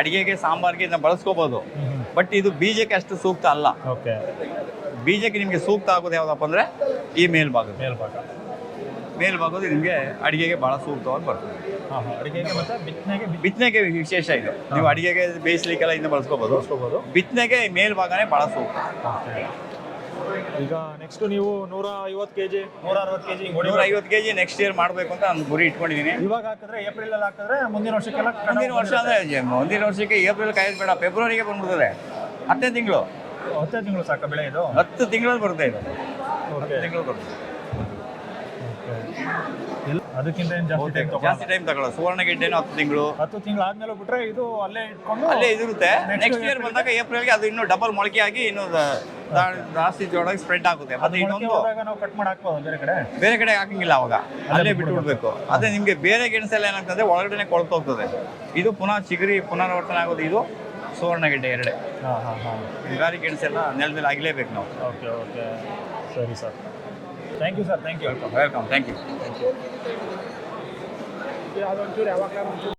ಅಡಿಗೆಗೆ ಸಾಂಬಾರ್ಗೆ ಇದನ್ನ ಬಳಸ್ಕೋಬೋದು. ಬಟ್ ಇದು ಬೀಜಕ್ಕೆ ಅಷ್ಟು ಸೂಕ್ತ ಅಲ್ಲ. ಓಕೆ. ಬೀಜಕ್ಕೆ ನಿಮಗೆ ಸೂಕ್ತ ಆಗೋದು ಯಾವುದಪ್ಪ ಅಂದರೆ ಈ ಮೇಲ್ಭಾಗ ಮೇಲ್ಭಾಗ. ಮೇಲ್ಭಾಗದ್ದು ನಿಮಗೆ ಅಡುಗೆಗೆ ಭಾಳ ಸೂಕ್ತವಾಗಿ ಬರ್ತದೆ. ಅಡಿಗೆಗೆ ಮತ್ತೆ ಬಿತ್ತನೆಗೆ ಬಿತ್ತನೆಗೆ ವಿಶೇಷ ಇದು. ನೀವು ಅಡುಗೆಗೆ ಬೇಯಿಸ್ಲಿಕ್ಕೆಲ್ಲ ಇನ್ನು ಬಳಸ್ಕೋಬೋದು. ಬಳಸ್ಕೋಬೋದು. ಬಿತ್ತನೆಗೆ ಮೇಲ್ಭಾಗನೇ ಭಾಳ ಸೂಕ್ತ. ಈಗ ನೆಕ್ಸ್ಟ್ ನೀವು ನೂರ ಐವತ್ತು ಕೆಜಿ ನೂರ ಅರವತ್ತು ಕೆಜಿ ನೂರ ಐವತ್ತು ಕೆಜಿ ನೆಕ್ಸ್ಟ್ ಇಯರ್ ಮಾಡಬೇಕು ಅಂತ ನಾನು ಗುರಿ ಇಟ್ಕೊಂಡಿದ್ದೀನಿ ಇವಾಗ ಹಾಕಿದ್ರೆ ಏಪ್ರಿಲ್ ಅಲ್ಲಿ ಹಾಕಿದ್ರೆ ಮುಂದಿನ ವರ್ಷಕ್ಕೆಲ್ಲ ಮುಂದಿನ ವರ್ಷ ಅಂದರೆ ಮುಂದಿನ ವರ್ಷಕ್ಕೆ ಏಪ್ರಿಲ್ ಕಾಯೋದು ಬೇಡ ಫೆಬ್ರವರಿಗೆ ಬಂದ್ಬಿಡ್ತದೆ. ಹತ್ತನೇ ತಿಂಗಳು. ಹತ್ತೇ ತಿಂಗಳು ಸಾಕ ಬೆಳೆ ಇದು? ಹತ್ತು ತಿಂಗಳಲ್ಲಿ ಬರುತ್ತೆ ಇದು. ತಿಂಗಳು ಬರುತ್ತೆ. ಅದಕ್ಕಿಂತ ಏನು ಜಾಸ್ತಿ ಜಾಸ್ತಿ ಟೈಮ್ ತಗೊಳ್ಳೋ ಸುವರ್ಣ ಗೆಡ್ಡೆನೂ ಹತ್ತು ತಿಂಗಳು. ಹತ್ತು ತಿಂಗಳು ಆದ್ಮೇಲೆ ಬಿಟ್ರೆ ಇದು ಅಲ್ಲೇ ಇಟ್ಕೊಂಡು ಅಲ್ಲೇ ಇದಿರುತ್ತೆ. Next ನೆಕ್ಸ್ಟ್ ಇಯರ್ April ಬಂದಾಗ ಏಪ್ರಿಲ್ಗೆ ಅದು ಇನ್ನೂ ಡಬಲ್ ಮೊಳಕೆ ಆಗಿ ಇನ್ನೂ ದ- ದಾ- ಜಾಸ್ತಿ ಜೋರಾಗಿ ಸ್ಪ್ರೆಡ್ ಆಗುತ್ತೆ. ಅದು ಮತ್ತೆ ಮೊಳಕೆ ಇನ್ನೊಂದು ಹೋದಾಗ ನಾವು ಕಟ್ ಮಾಡಿ ಹಾಕ್ಬೋದು ಬೇರೆ ಕಡೆ? ಬೇರೆ ಕಡೆ ಹಾಕಂಗಿಲ್ಲ ಅವಾಗ. ಅಲ್ಲೇ ಬಿಟ್ಟು ಬಿಡ್ಬೇಕು ಅದೇ ನಿಮ್ಗೆ ಬೇರೆ ಗೆಣಸೆಲ್ಲ ಏನಾಗ್ತದೆ ಒಳಗಡೆ ಕೊಳ್ತೋಗ್ತದೆ. ಇದು ಪುನಃ ಚಿಗುರಿ ಪುನರಾವರ್ತನೆ ಆಗೋದು ಇದು. ಸುವರ್ಣ ಗೆಡ್ಡೆ ಎರಡೇ. ಹಾಂ ಹಾಂ ಹಾಂ. ಹಿಂಗಾರಿ ನೆಲ ಮೇಲೆ ಆಗಲೇಬೇಕು ನಾವು. Okay okay. ಸರಿ sir. Thank you sir thank you welcome welcome thank you ಯಾವಾಗ ಯಾವಾಗಲೇ